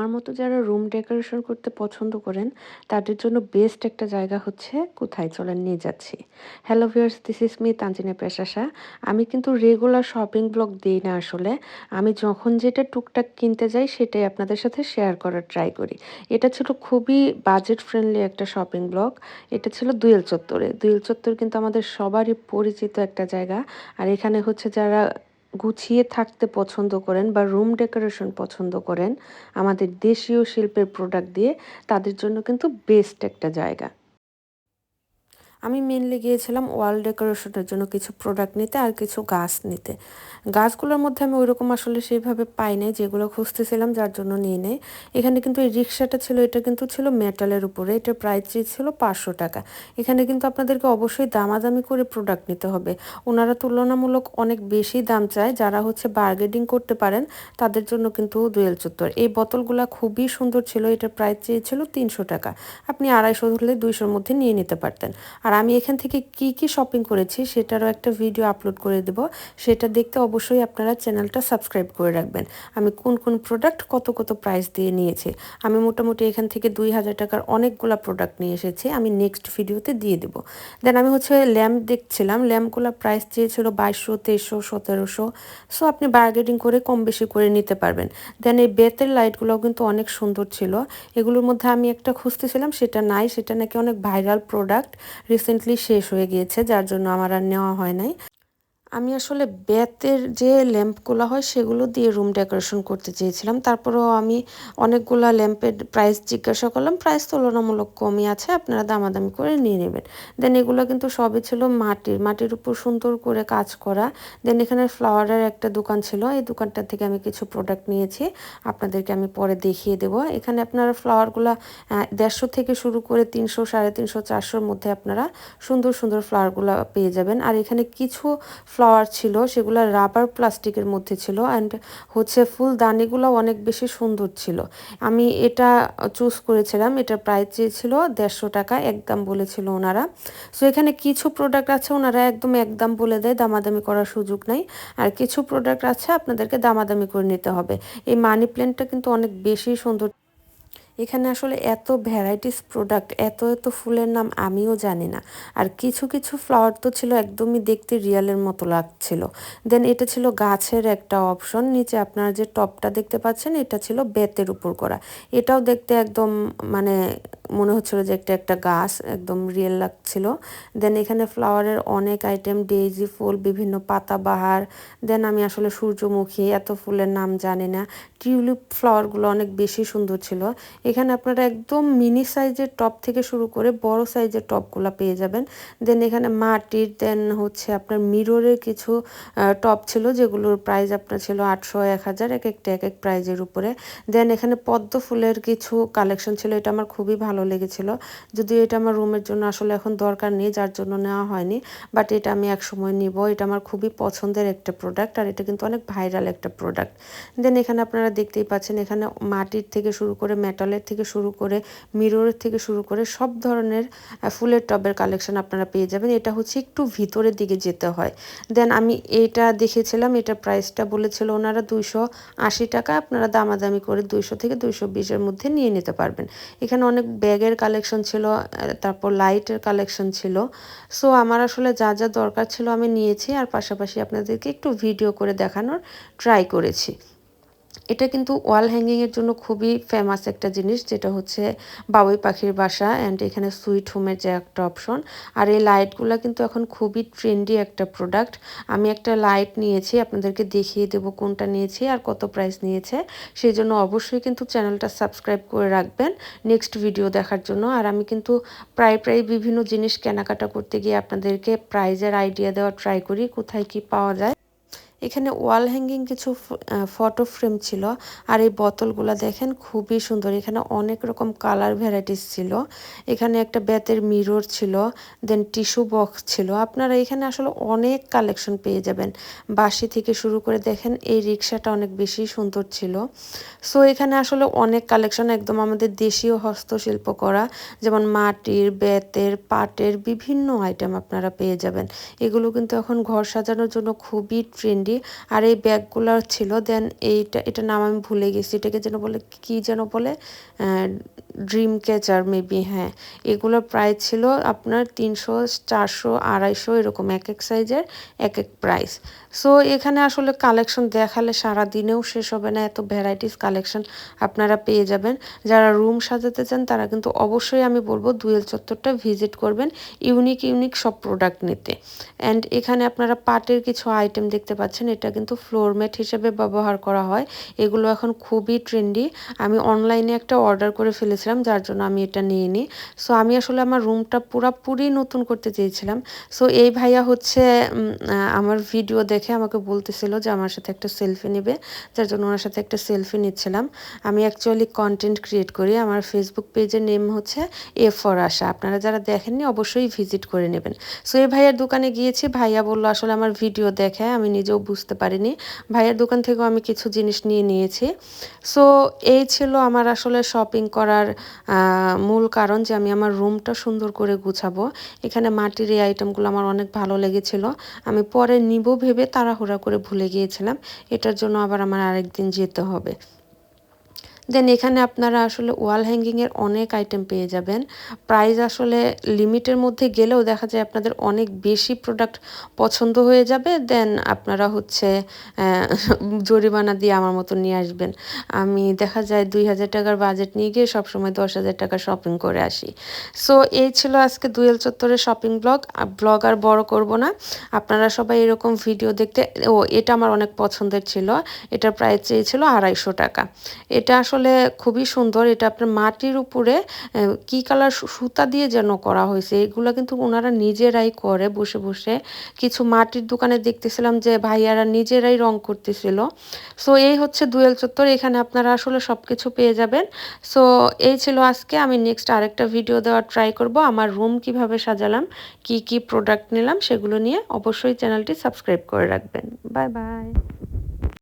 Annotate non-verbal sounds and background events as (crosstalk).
আমার মতো যারা রুম ডেকোরেশন করতে পছন্দ করেন, তাদের জন্য বেস্ট একটা জায়গা হচ্ছে কোথায়? চলেন নিয়ে যাচ্ছি। Hello viewers this is me Tanzina পেশাশা। আমি কিন্তু রেগুলার শপিং ব্লগ দিই না আসলে। আমি যখন যেটা টুকটাক কিনতে যাই, সেটাই আপনাদের সাথে শেয়ার করার ট্রাই করি। এটা ছিল খুবই বাজেট ফ্রেন্ডলি একটা শপিং ব্লগ এটা ছিল দুয়েল চত্বরে। দুয়েল চত্বর কিন্তু আমাদের সবারই পরিচিত একটা জায়গা। আর এখানে হচ্ছে যারা গুছিয়ে থাকতে পছন্দ করেন বা রুম ডেকোরেশন পছন্দ করেন, আমাদের দেশীয় শিল্পের প্রোডাক্ট দিয়ে তাদের জন্য কিন্তু বেস্ট একটা জায়গা। আমি মেনলি গিয়েছিলাম ওয়াল ডেকোরেশনের জন্য কিছু প্রোডাক্ট নিতে আর কিছু গাছ নিতে। গাছগুলোর মধ্যে আমি ওইরকম আসলে সেইভাবে পাই নাই, যেগুলো খুঁজতেছিলাম যার জন্য নিয়ে নেই। এখানে কিন্তু এই রিক্সাটা ছিল, এটা কিন্তু ছিল মেটালের উপরে, এটার প্রাইস ছিল পাঁচশো টাকা। এখানে কিন্তু আপনাদেরকে অবশ্যই দামাদামি করে প্রোডাক্ট নিতে হবে। ওনারা তুলনামূলক অনেক বেশি দাম চায়, যারা হচ্ছে বার্গেনিং করতে পারেন, তাদের জন্য কিন্তু দুয়েল চত্বর। এই বোতলগুলো খুবই সুন্দর ছিল, এটার প্রাইস চেয়েছিল তিনশো টাকা। আপনি আড়াইশো ধরলে দুইশোর মধ্যে নিয়ে নিতে পারতেন। আর আমি এখান থেকে কি কি শপিং করেছি সেটারও একটা ভিডিও আপলোড করে দেব। সেটা দেখতে অবশ্যই আপনারা চ্যানেলটা সাবস্ক্রাইব করে রাখবেন। আমি কোন কোন প্রোডাক্ট কত কত প্রাইস দিয়ে নিয়েছি? আমি মোটামুটি এখান থেকে দুই হাজার টাকার অনেকগুলো প্রোডাক্ট নিয়ে এসেছি। আমি নেক্সট ভিডিওতে দিয়ে দেব। দেন আমি হচ্ছে ল্যাম্প দেখছিলাম। ল্যাম্পগুলোর প্রাইস চেয়েছিল বাইশশো, তেইশশো, সতেরোশো। সো আপনি বার্গেনিং করে কম বেশি করে নিতে পারবেন। দেন এই বেতের লাইটগুলোও কিন্তু অনেক সুন্দর ছিল। এগুলোর মধ্যে আমি একটা খুঁজতেছিলাম, সেটা নাই। সেটা নাকি অনেক ভাইরাল প্রোডাক্ট রিসেন্টলি শেষ হয়ে গিয়েছে যার জন্য আমার আর নেওয়া হয় নাই। আমি আসলে বেতের যে ল্যাম্পগুলো হয় সেগুলো দিয়ে রুম ডেকোরেশন করতে চেয়েছিলাম। তারপরেও আমি অনেকগুলো ল্যাম্পের প্রাইস জিজ্ঞাসা করলাম, প্রাইস তুলনামূলক কমই আছে, আপনারা দামাদামি করে নিয়ে নেবেন। দেন এগুলো কিন্তু সবই ছিল মাটির মাটির উপর সুন্দর করে কাজ করা। দেন এখানে ফ্লাওয়ারের একটা দোকান ছিল, এই দোকানটা থেকে আমি কিছু প্রোডাক্ট নিয়েছি, আপনাদেরকে আমি পরে দেখিয়ে দেব। এখানে আপনারা ফ্লাওয়ারগুলো দেড়শো থেকে শুরু করে তিনশো, সাড়ে তিনশো, চারশোর মধ্যে আপনারা সুন্দর সুন্দর ফ্লাওয়ারগুলো পেয়ে যাবেন। আর এখানে কিছু ফ্লাওয়ার ছিল, সেগুলো রাবার প্লাস্টিকের মধ্যে ছিল অ্যান্ড হচ্ছে ফুল দানিগুলো অনেক বেশি সুন্দর ছিল। আমি এটা চুজ করেছিলাম, এটা প্রাইস চেয়েছিল দেড়শো টাকা একদম বলেছিল ওনারা। সো এখানে কিছু প্রোডাক্ট আছে, ওনারা একদম একদম বলে দেয়, দামাদামি করার সুযোগ নাই। আর কিছু প্রোডাক্ট আছে, আপনাদেরকে দামাদামি করে নিতে হবে। এই মানি প্ল্যান্টটা কিন্তু অনেক বেশি সুন্দর এখানে আসলে এত ভ্যারাইটিস প্রোডাক্ট এত এত ফুলের নাম আমিও জানি না। আর কিছু কিছু ফ্লাওয়ার তো ছিল একদমই দেখতে রিয়ালের মতো লাগছিল। দেন এটা ছিল গাছের একটা অপশন নিচে আপনারা যে টপটা দেখতে পাচ্ছেন, এটা ছিল বেতের উপর করা। এটাও দেখতে একদম মানে মনে হচ্ছিল যে একটা একটা গাছ, একদম রিয়েল লাগছিল। দেন এখানে ফ্লাওয়ারের অনেক আইটেম ডেইজি ফুল, বিভিন্ন পাতাবাহার। দেন আমি আসলে সূর্যমুখী, এত ফুলের নাম জানি না। টিউলিপ ফ্লাওয়ারগুলো অনেক বেশি সুন্দর ছিল। এখানে আপনারা একদম মিনি সাইজের টপ থেকে শুরু করে বড় সাইজের টপগুলো পেয়ে যাবেন। দেন এখানে মাটির দেন হচ্ছে আপনার মিররের কিছু টপ ছিল যেগুলোর প্রাইস আপনার ছিল আটশো এক হাজার এক একটা, এক এক প্রাইজের উপরে। দেন এখানে পদ্ম ফুলের কিছু কালেকশন ছিল, এটা আমার খুবই ভালো লেগেছিল। যদিও এটা আমার রুমের জন্য আসলে এখন দরকার নেই, যার জন্য নেওয়া হয়নি। বাট এটা আমি এক সময় নিব, এটা আমার খুবই পছন্দের একটা প্রোডাক্ট আর এটা কিন্তু অনেক ভাইরাল একটা প্রোডাক্ট দেন এখানে আপনারা দেখতেই পাচ্ছেন, এখানে মাটির থেকে শুরু করে মেটালের থেকে শুরু করে মিররের থেকে শুরু করে সব ধরনের ফুলের টবের কালেকশন আপনারা পেয়ে যাবেন। এটা হচ্ছে একটু ভিতরের দিকে যেতে হয়। দেন আমি এটা দেখেছিলাম, এটা প্রাইসটা বলেছিল ওনারা দুইশো আশি টাকা, আপনারা দামাদামি করে দুইশো থেকে দুইশো বিশের মধ্যে নিয়ে নিতে পারবেন। এখানে অনেক ব্যাগের কালেকশন ছিল তারপর লাইটের কালেকশন ছিল। সো আমার আসলে যা যা দরকার ছিল আমি নিয়েছি, আর পাশাপাশি আপনাদেরকে একটু ভিডিও করে দেখানোর ট্রাই করেছি। এটা কিন্তু ওয়াল হ্যাঙ্গিংয়ের জন্য খুবই ফেমাস একটা জিনিস, যেটা হচ্ছে বাবুই পাখির বাসা অ্যান্ড এখানে সুইট হোমের যে একটা অপশন আর এই লাইটগুলো কিন্তু এখন খুবই ট্রেন্ডি একটা প্রোডাক্ট আমি একটা লাইট নিয়েছি, আপনাদেরকে দেখিয়ে দেব কোনটা নিয়েছি আর কত প্রাইস নিয়েছে। সেই জন্য অবশ্যই কিন্তু চ্যানেলটা সাবস্ক্রাইব করে রাখবেন নেক্সট ভিডিও দেখার জন্য। আর আমি কিন্তু প্রায় প্রায় বিভিন্ন জিনিস কেনাকাটা করতে গিয়ে আপনাদেরকে প্রাইজের আইডিয়া দেওয়া ট্রাই করি, কোথায় কি পাওয়া যায়। এখানে ওয়াল হ্যাঙ্গিং কিছু ফটো ফ্রেম ছিল। আর এই বোতলগুলো দেখেন খুবই সুন্দর। এখানে অনেক রকম কালার ভ্যারাইটিস ছিল। এখানে একটা বেতের মিরর ছিল, দেন টিস্যু বক্স ছিল। আপনারা এখানে আসলে অনেক কালেকশন পেয়ে যাবেন। বাসি থেকে শুরু করে দেখেন এই রিক্সাটা অনেক বেশি সুন্দর ছিল। সো এখানে আসলে অনেক কালেকশন, একদম আমাদের দেশীয় হস্তশিল্প করা, যেমন মাটির বেতের পাটের বিভিন্ন আইটেম আপনারা পেয়ে যাবেন। এগুলো কিন্তু এখন ঘর সাজানোর জন্য খুবই ট্রেন্ডি ট্রেন্ডি আর এই ব্যাগগুলো ছিল দেন এইটা এটা নাম আমি ভুলে গেছি, এটাকে যেন বলে, কি যেন বলে ড্রিম ক্যাচার মেবি হ্যাঁ। এগুলোর প্রাইস ছিল আপনার তিনশো, চারশো, আড়াইশো, এরকম এক এক সাইজের এক এক প্রাইস সো এখানে আসলে কালেকশন দেখালে সারা দিনেও শেষ হবে না, এত ভ্যারাইটিস কালেকশন আপনারা পেয়ে যাবেন। যারা রুম সাজাতে চান, তারা কিন্তু অবশ্যই আমি বলব দুয়েল চত্বরটা ভিজিট করবেন ইউনিক ইউনিক সব প্রোডাক্ট নিতে। অ্যান্ড এখানে আপনারা পাটের কিছু আইটেম দেখতে পাচ্ছেন, এটা কিন্তু ফ্লোর ম্যাট হিসেবে ব্যবহার করা হয়। এগুলো এখন খুবই ট্রেন্ডি আমি অনলাইনে একটা অর্ডার করে ফেলেছিলাম, যার জন্য আমি এটা নিয়ে নিই সো আমি আসলে আমার রুমটা পুরাপুরি নতুন করতে চেয়েছিলাম। সো এই ভাইয়া হচ্ছে আমার ভিডিও দেখে আমাকে বলতেছিল যে আমার সাথে একটা সেলফি নেবে। যার জন্য ওনার সাথে একটা সেলফি নিচ্ছিলাম। আমি অ্যাকচুয়ালি কন্টেন্ট ক্রিয়েট করি। আমার ফেসবুক পেজের নেম হচ্ছে এ ফর আশা আপনারা যারা দেখেননি, অবশ্যই ভিজিট করে নেবেন। সো এই ভাইয়ার দোকানে গিয়েছি। ভাইয়া বলল, আসলে আমার ভিডিও দেখে, আমি নিজেও বুঝতে পারিনি। ভাইয়ের দোকান থেকেও আমি কিছু জিনিস নিয়ে নিয়েছি। সো এই ছিল আমার আসলে শপিং করার মূল কারণ যে আমি আমার রুমটা সুন্দর করে গুছাবো। এখানে মাটির এই আইটেমগুলো আমার অনেক ভালো লেগেছিল। আমি পরে নিব ভেবে তাড়াহুড়া করে ভুলে গিয়েছিলাম। এটার জন্য আবার আমার আরেকদিন যেতে হবে। দেন এখানে আপনারা আসলে ওয়াল হ্যাঙ্গিংয়ের অনেক আইটেম পেয়ে যাবেন। প্রাইস আসলে লিমিটের মধ্যে গেলেও দেখা যায় আপনাদের অনেক বেশি প্রোডাক্ট পছন্দ হয়ে যাবে। দেন আপনারা হচ্ছে (laughs) জরিমানা দিয়ে আমার মতো নিয়ে আসবেন। আমি দেখা যায় দুই হাজার টাকার বাজেট নিয়ে গিয়ে সবসময় দশ হাজার টাকা শপিং করে আসি। সো এই ছিল আজকে দুয়েল চত্বরের শপিং ব্লগ ব্লগ আর বড় করব না। আপনারা সবাই এরকম ভিডিও দেখতে, ও, এটা আমার অনেক পছন্দের ছিল। এটার প্রাইস চেয়েছিল আড়াইশো টাকা। এটা আসলে আসলে খুবই সুন্দর। এটা আপনার মাটির উপরে কি কালার সুতা দিয়ে যেন করা হয়েছে, এগুলো কিন্তু ওনারা নিজেরাই করে বসে বসে। কিছু মাটির দোকানে দেখতেছিলাম যে ভাইয়ারা নিজেরাই রং করতেছিল। সো, এই হচ্ছে দুয়েল চত্বর, এখানে আপনারা আসলে সব কিছু পেয়ে যাবেন। সো, এই ছিল আজকে। আমি নেক্সট আরেকটা ভিডিও দেওয়ার ট্রাই করব, আমার রুম কীভাবে সাজালাম, কি কি প্রোডাক্ট নিলাম, সেগুলো নিয়ে অবশ্যই চ্যানেলটি সাবস্ক্রাইব করে রাখবেন। Bye bye